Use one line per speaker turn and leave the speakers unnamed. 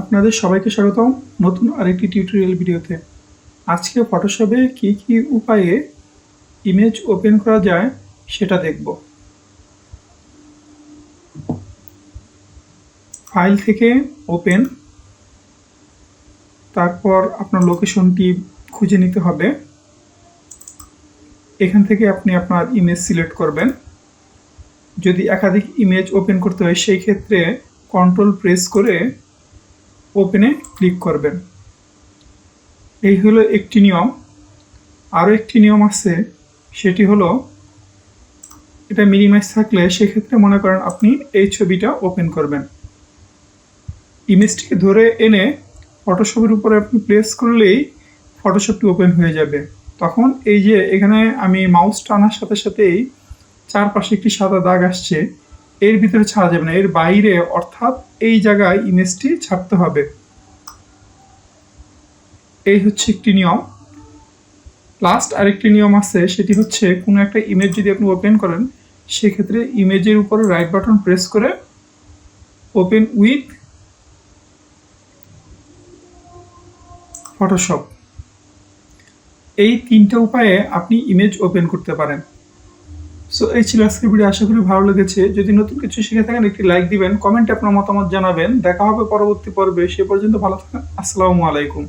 আপনাদের সবাইকে স্বাগতম নতুন আরেকটি টিউটোরিয়াল ভিডিওতে। আজকে ফটোশপে কী কী উপায়ে ইমেজ ওপেন করা যায় সেটা দেখব। ফাইল থেকে ওপেন তারপর আপনার লোকেশনটি খুঁজে নিতে হবে। এখান থেকে আপনি আপনার ইমেজ সিলেক্ট করবেন। যদি একাধিক ইমেজ ওপেন করতে হয়, সেই ক্ষেত্রে কন্ট্রোল প্রেস করে ওপেনে ক্লিক করবেন। এই হলো একটি নিয়ম। আরও একটি নিয়ম আছে, সেটি হলো এটা মিনিমাইজ থাকলে সেক্ষেত্রে মনে করেন আপনি এই ছবিটা ওপেন করবেন। ইমেজটিকে ধরে এনে ফটোশপের উপরে আপনি প্লেস করলেই ফটোশপটি ওপেন হয়ে যাবে। তখন এই যে এখানে আমি মাউস টানার সাথে সাথেই চারপাশে একটি সাদা দাগ আসছে এর ভিতরে ছাড়া যাবে না। এর বাইরে, অর্থাৎ এই জায়গায় ইমেজটি ছাড়তে হবে। এই হচ্ছে একটি নিয়ম। লাস্ট আরেকটি নিয়ম আছে, সেটি হচ্ছে কোনো একটা ইমেজ যদি আপনি ওপেন করেন, সেক্ষেত্রে ইমেজের উপরে রাইট বাটন প্রেস করে ওপেন উইথ ফটোশপ এই তিনটা উপায়ে আপনি ইমেজ ওপেন করতে পারেন। সো এই ছিল আজকের ভিডিও আশা করি ভালো লেগেছে। যদি নতুন কিছু শিখে থাকেন, একটি লাইক দিবেন কমেন্টে আপনার মতামত জানাবেন। দেখা হবে পরবর্তী পর্বে। সে পর্যন্ত ভালো থাকেন। আসসালামু আলাইকুম।